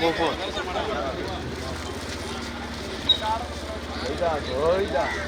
go for it. Go down, go.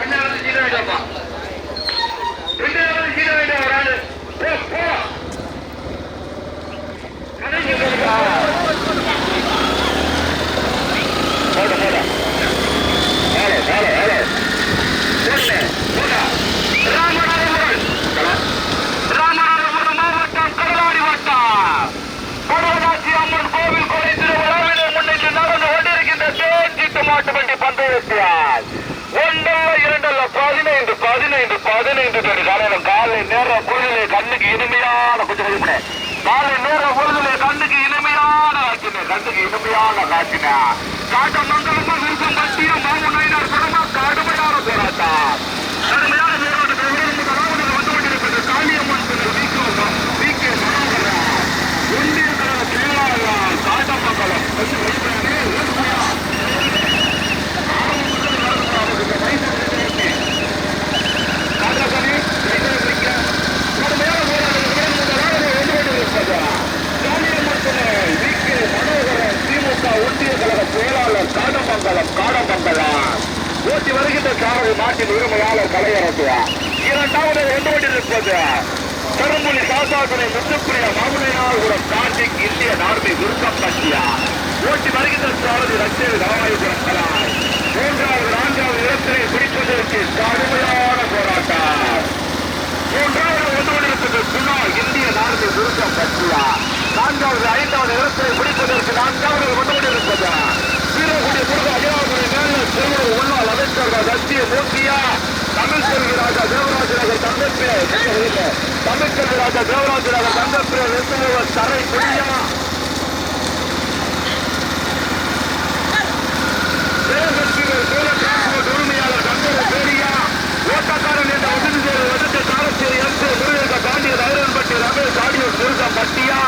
Ramanathapuram கண்ணுக்கு இனிமையான காட்சின காட்ட மண்டலமா விருப்பம் பட்டிய மாமன் நாயனார் குடும்ப கடுமையான போராட்டம் கடுமையான போராட்டத்தை விரும்பும் ராவணர் வந்து கொண்டிருக்கிறது Kaliamman Thiru V K V K Manoharan ஒன்றிய கழக செயலாளர் காட்டமங்கலம் கொஞ்சம் வைத்தானே, ஓட்டுமையா. காட்டக்கனி, கைதறிக்க. கடுமையான போராட்டத்தில் விரும்பும் ராவணர் வந்து கொண்டிருப்பது காளியம்மன் திரு வி கே மனோகரன் திமுக ஒன்றிய கழக செயலாளர் காடமங்கலம் காடமங்கலம் ஓட்டி வருகின்ற சாரதி உரிமையாளர் கலையரசு. இரண்டாவது ரெண்டு வந்து இருப்பது கரும்புலி சாசாதுரை முத்துக்குரிய மாமுனையாளபுரம் கார்த்திக் இந்திய நார்மை விருப்பம் பற்றியா? ஓட்டி வருகின்ற சாரதி ரஷ்ய ராமாயபுரம் கலாய். மூன்றாவது நான்காவது இடத்திலே பிடிப்பதற்கு கடுமையான போராட்டம். மூன்றாவது வந்து கொண்டிருப்பது சுனா இந்திய நார்மை விருப்பம் பற்றியா? நான்காவது ஐந்தாவது இடத்திலே பிடிப்பது நான்காவது வந்து கொண்டிருப்பது வீரகுடி முருக அஜயாபுரி மேல திருவள்ளுவர் உள்ளால் மூர்த்தியா தமிழ் செல்வி ராஜா தேவராஜ நகர் தங்கப்பிரியா தமிழ் செல்வி ராஜா தேவராஜ நகர் தங்கப்பிரியா நிறுத்துவர் தரை புரியா உரிமையாளர் கந்தர பேரியா ஓட்டக்காரன் என்ற வசதி சேவை காலச்சேரி M K Ramesh audio Muruga பட்டியா?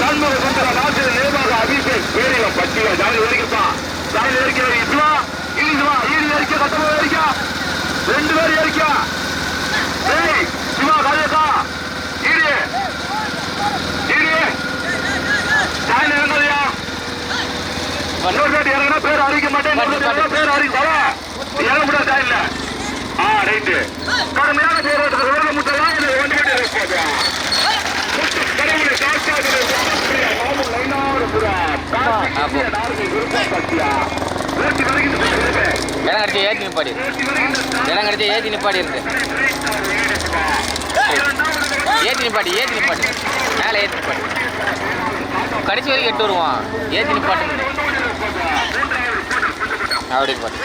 Shanmuga Sundara Nasir Abhishek பேரியா பட்டியா? ஜாலி வரைக்குப்பா ஜாலி இருக்கிற இதுவா இதுவா ஈடு ஏறிக்க ரெண்டு பேர் ஏறிக்கா. ஏய் சிவா காயக்கா ஈடு ஈடு ஜாலி இறங்கலையா இன்னொரு பேர் இறங்கினா பேர் அறிவிக்க மாட்டேன். பேர் அறிவிக்க வர இறங்க முடியாது இல்ல. ஆ ரைட்டு. கடுமையான போராட்டத்தில் உலக முட்டெல்லாம் இது ஒன்று கட்டி இருப்பது கடவுளை காக்காது மாமன் லைனாடுபுரா விருப்பம் பத்தியா இடம் கிடைச்சி ஏற்றி நிப்பாடி. ஓட்டி ஏத்தி இடம் கிடைச்சி ஏற்றி நிப்பாடி இருக்கு ஏற்றி நிப்பாட்டி ஏற்றி நிப்பாட்டி மேலே ஏற்றி நிப்பாடி. கடைசி வரைக்கும் எட்டு வருவான். ஏற்றி நிப்பாட்டு. அப்படி பாட்டு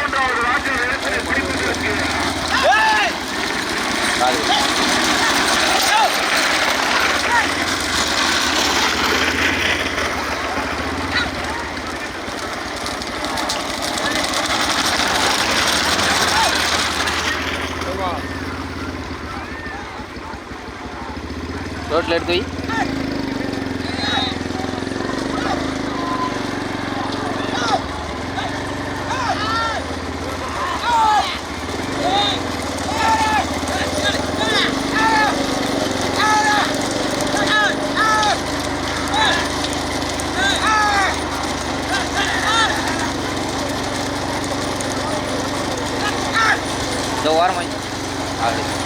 காது ரோட்டில் எடுத்து வை இந்த ஓரமாக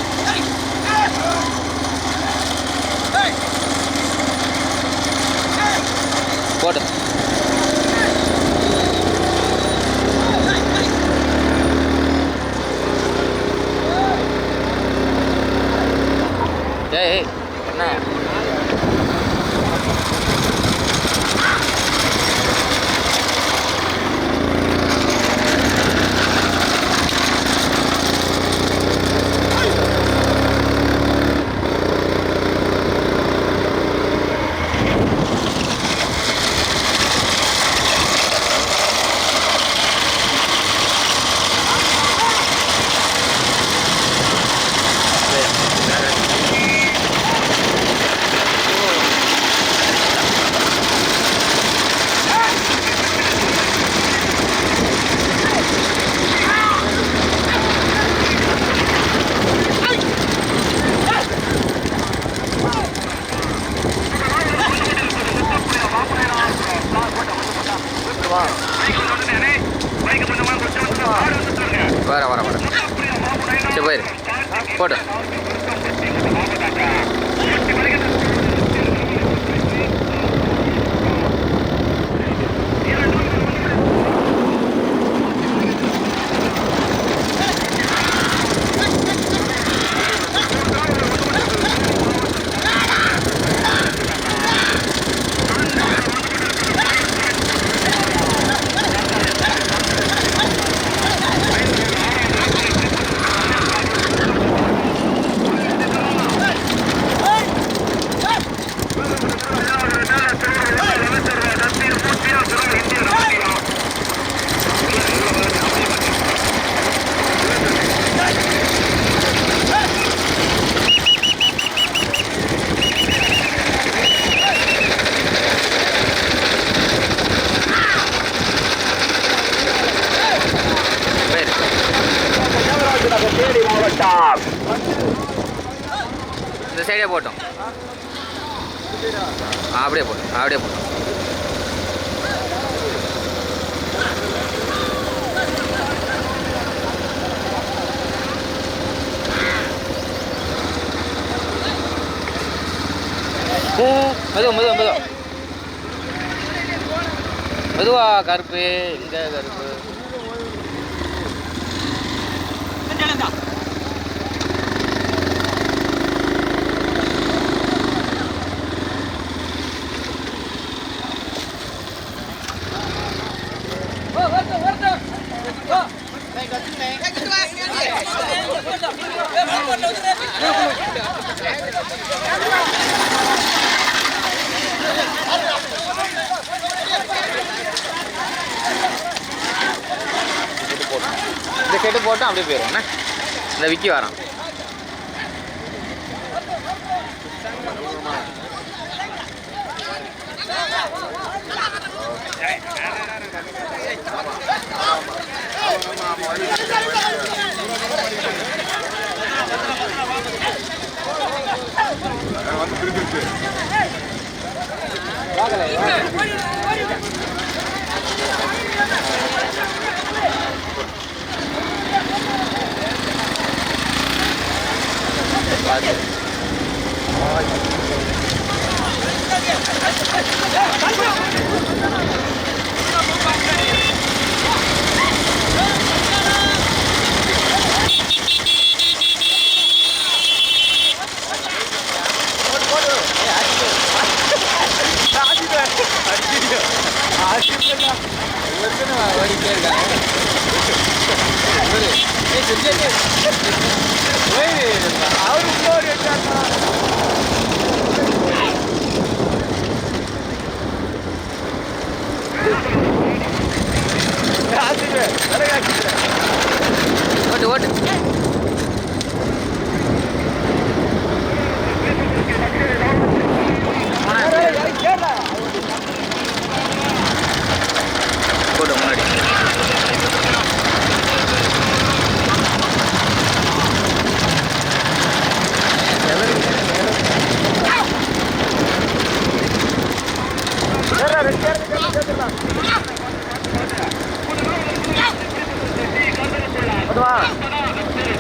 மெதுவா மெதுவா மெதுவா மெதுவா கருப்பு இங்க கருப்பு Thank you. இந்த கெட்டு போட்டு அப்படியே போயிடும் இந்த விக்கி வரான். பார்த்து ஓடிட்டே ஓட்டு ஓட்டு போட்டு முன்னாடி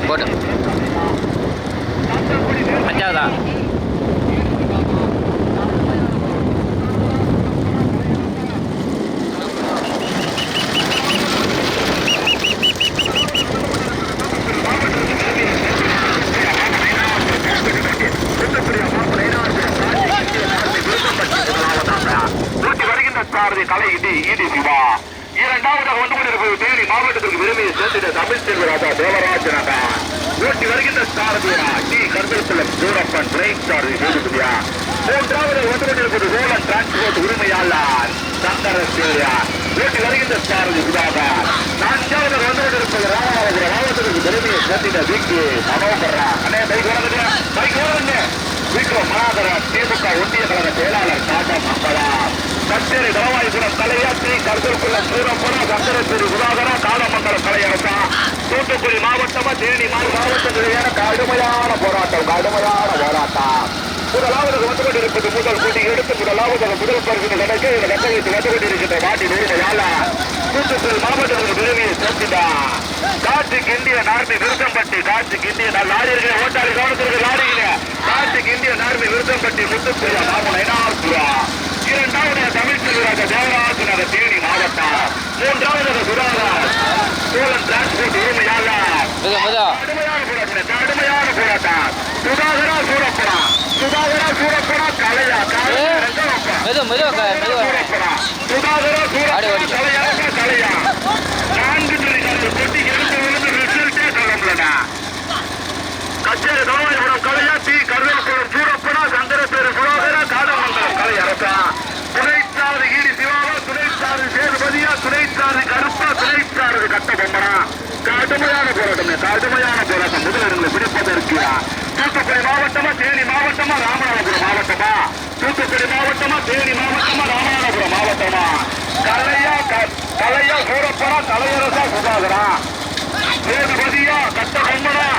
போட்டு அஞ்சாவதா சாரதி கலை இடி ஈடி சிவா இரண்டாவதாக வந்து கொண்டிருப்பது தேனி மாவட்டத்திற்கு விரும்பிய சேர்த்திட தமிழ் செல்வராஜா தேவராஜ நகர் ஓட்டி வருகின்ற சாரதியா டி கருதல் சூரப்பன் பிரைட் சாரதி சேதுபதியா மூன்றாவது வந்து கொண்டிருப்பது ரோலன் டிரான்ஸ்போர்ட் உரிமையாளர் சங்கர சேரியா. ஓட்டி வருகின்ற சாரதி சுதாகர். நான்காவது வந்து கொண்டிருப்பது ராமநாதபுரம். மாவட்டத்திற்கு விரும்பிய சேர்த்திட விக்கு மனோகரா. அண்ணே பைக் வரதுங்க பைக் வரதுங்க விக்ரம் மனாதரன் திமுக ஒன்றிய கழக செயலாளர் டாடா மக்களா கச்சேரி தலவாயுபுரம் கலையாற்றி கருதற்குள்ள சூரப்புறம் சங்கரச்சேரி சுதாகரா காலமங்கலம் கலையரசா தூத்துக்குடி தேனி மாவட்டத்திலேயான கடுமையான போராட்டம் கடுமையான போராட்டம். முதலாவது வந்து கொண்டிருப்பது முதல் கூட்டி எடுத்து முதலாவது முதல் பரிசு கணக்கு இந்த கட்ட வந்து கொண்டிருக்கின்ற நாட்டின் உரிமையால தூத்துக்குடி மாவட்டத்திற்கு விரும்பிய சேர்த்துட்டா. காட்டுக்கு இந்திய நார்மி விருத்தம்பட்டி காட்டுக்கு இந்திய லாரிகளை ஓட்டாளி கவனத்திற்கு லாரிகள. காட்டுக்கு இந்திய நார்மி விருத்தம்பட்டி முத்துப்பிரியா மாமன் ஐநாபுரா இரண்டாவது தமிழ் செல்வராக தேவராஜ தேனி மாவட்டம். மூன்றாவது சுதாகர் சோழன் டிரான்ஸ்போர்ட் உரிமையாளர் முத முத கடுமையான போராட்டம் கடுமையான போராட்டம் சுதாகரா சூரப்புறா சுதாகரா சூரப்புறா கலையா? ஏ, மெது மெது மெது சுதாகரா ஓடி. கலையா? கலையா? நான்கு துறைகள் கொட்டி எடுத்து விழுந்து ரிசல்ட்டே சொல்ல முடியலடா கச்சேரி தோமாயபுரம் கலையா டி கருவேல்புரம் சூரப்பனா சங்கரப்பேரு சுதாகரா காதமங்கலம் கலை அரசா துணைச்சாரு ஈடி சிவாவா சேதுபதியா துணைச்சாரு கருப்பா துணைச்சாரு கட்ட பொம்மனா கடுமையான போராட்டம் கடுமையான போராட்டம். முதலிடங்களை பிடிப்பதற்கு தூத்துக்குடி மாவட்டமா தேனி மாவட்டமா ராமநாதபுரம் மாவட்டமா? தூத்துக்குடி மாவட்டமா தேனி மாவட்டமா ராமநாதபுரம் மாவட்டமா? கலையா கலையா சூரப்பரா தலையரசா சுதாகரா சேதுபதியா கட்ட பொம்மனா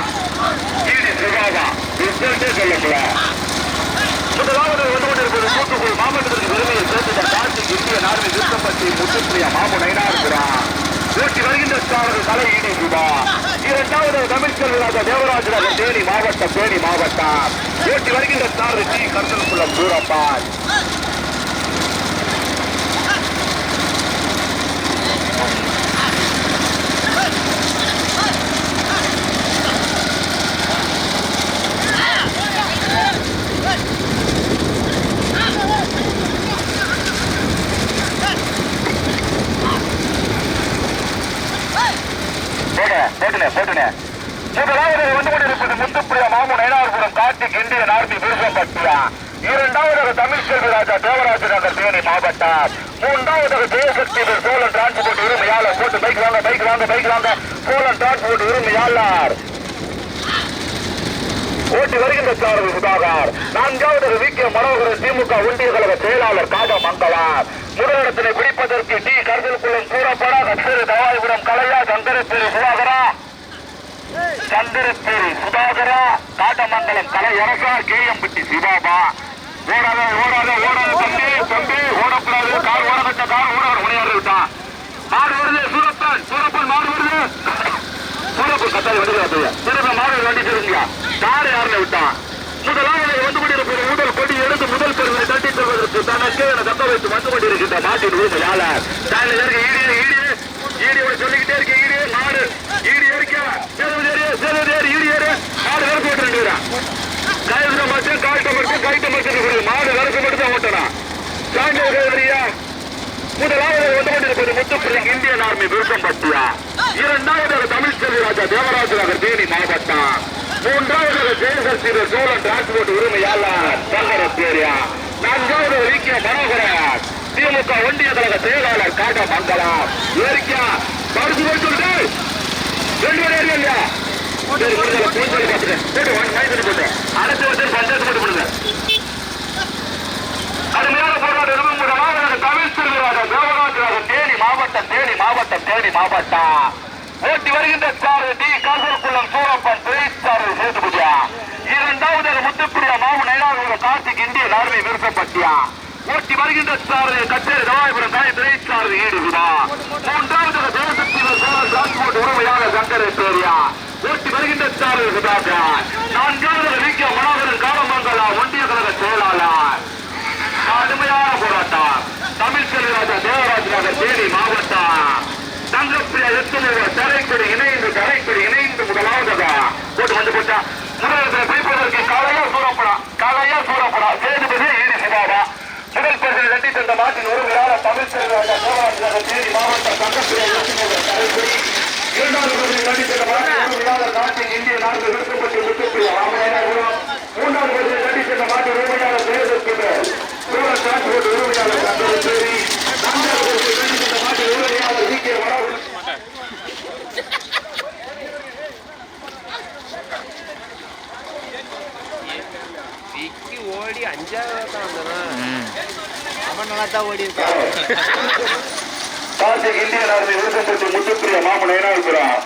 ஈடி சுகாதா. ரிசல்ட்டே சொல்லக்கூட முதலாவது வந்து கொண்டிருப்பது தூத்துக்குடி மாவட்டத்திற்கு பெருமையை சேர்த்துட்ட கார்த்திக் இந்திய நாடு திருத்தப்பட்டி முத்துப்பிரியா மாமு இருக்கிறான் ஓட்டி வருகின்ற தலையீடு கலை ஈடி சுபா தேவராஜ நகர் தேனி மாவட்டம் தேனி மாவட்டம். ஓட்டி வருகின்ற ஸ்டாரது டி. கருதல்குளம் சூரப்பான் போட்டுனே, போட்டுனே. முதலாவது வந்து கொண்டிருப்பது முத்துப்பிரியா மாமு நயனார்புரம் கார்த்திக் இந்திய நார்மி விருசம்பட்டியா இரண்டாவது தமிழ் செல்வராஜா தேவராஜ நகர் தேனி மாவட்டம். மூன்றாவது ஜெயசக்தி சோழன் டிரான்ஸ்போர்ட் உரிமையாளர். போட்டு பைக் வாங்க பைக் வாங்க பைக் வாங்க. சோழன் டிரான்ஸ்போர்ட் உரிமையாளர். ஓட்டி வருகின்ற சாரதி சுதாகர். நான்காவது வி. கே. மனோகரன் திமுக ஒன்றிய கழக செயலாளர் காட மங்களார். முதலிடத்தினை பிடிப்பதற்கு டி. கருதல்குளம் கூறப்பட கச்சேரி தவாய்புரம் கலையா சங்கரத்திரி சுதாகரா. சந்திரப்பேரி சுதாகரா காட்டமங்கலம் கலை அரசா கேஎம்பட்டி சிவாபா. ஓடாத ஓடாத ஓடாத தம்பி தம்பி ஓடக்கூடாது. கார் ஓடப்பட்ட கார் ஓட முனையாறு விட்டான் மாடு வருது சூரப்பன் சூரப்பன் மாடு வருது. சூரப்பன் கத்தாரி வண்டி வருது சூரப்பன் மாடு வண்டி தெரிஞ்சியா கார் யாருல விட்டான் முதலாவது வந்து கொண்டிருக்கிற முதல் கொடி எடுத்து முதல் பெருமை தட்டி செல்வதற்கு தனக்கு என தக்க வைத்து வந்து கொண்டிருக்கின்ற மாட்டின் உரிமையாளர் தாங்கள் இருக்க ஈடியே ஈடியே ஈடியோட சொல்லிக்கிட்டே இருக்க ஈடியே மாடு ஈடி முதலாவது வந்து கொண்டிருப்பது முத்துப்பிள்ளைங்க இந்தியன் ஆர்மி விருப்பம்பட்டியா இரண்டாவதாக தமிழ் செல்வராஜா தேவராஜ நகர் தேனி மாவட்டம் மூன்றாவதாக ஜெயசக்தி சோழன் டிரான்ஸ்போர்ட் உரிமையாளர் சங்கரப்பேரியா நான்காவது வீக்கிய மனோகரன். திமுக ஒன்றிய கழக செயலாளர் காட்ட மங்கலம் ஏரிக்கா பரிசு போய் சொல்லிட்டு ரெண்டு பேரும் ஏரியா இல்லையா அடுத்த வருஷம் பஞ்சாயத்து போட்டு கொடுங்க கடுமையான போராட்டம் முதலாவது தமிழ் செல்வராக தேவராஜராக தேனி மாவட்டம் தேனி மாவட்டம் தேனி மாவட்டம். ஓட்டி வருகின்ற சாரு டி காசர்குளம் சூரப்பன் திரைச்சாரு சேதுபதியா இரண்டாவது முத்துப்பிரியா மாவு நைனாவது கார்த்திக் இந்திய நார்மை விருப்பப்பட்டியா ஓட்டி வருகின்ற சாரு கச்சேரி தவாயபுரம் காய் திரைச்சாரு ஈடுகுதா மூன்றாவது தேவசக்தி சோழர் டிரான்ஸ்போர்ட் உரிமையாளர் சங்கரேஸ்வரியா ஓட்டி வருகின்ற சாரு சுதாகர். நான்காவது விக்கிய மனோகரன் காலமங்கலா ஒன்றிய கழக செயலாளர் கடுமையான போராட்டம் தமிழ் செல்வராஜா தேவராஜ் தேனி மாவட்டம். தங்கப்பிரியா எத்தனை தரைக்குடி இணைந்து தரைக்குடி இணைந்து முதலாவதாக போட்டு வந்து போட்டா முதலிடத்தில் பிடிப்பதற்கு காலையா சூறப்படா காலையா சூறப்படா சேதுபதி ஈடு சிவாவா முதல் பரிசு தட்டி தந்த நாட்டின் ஒரு விழா தமிழ் செல்வராஜா கோவராஜ் தேனி மாவட்ட சங்கத்துறை தலைப்புரி இரண்டாவது பகுதியில் நடி சென்ற நாட்டின் இந்தியன் ஆர்மி விருப்பப்பட்டு முத்துப்பிரிய மாமன் என்ன இருக்கிறான்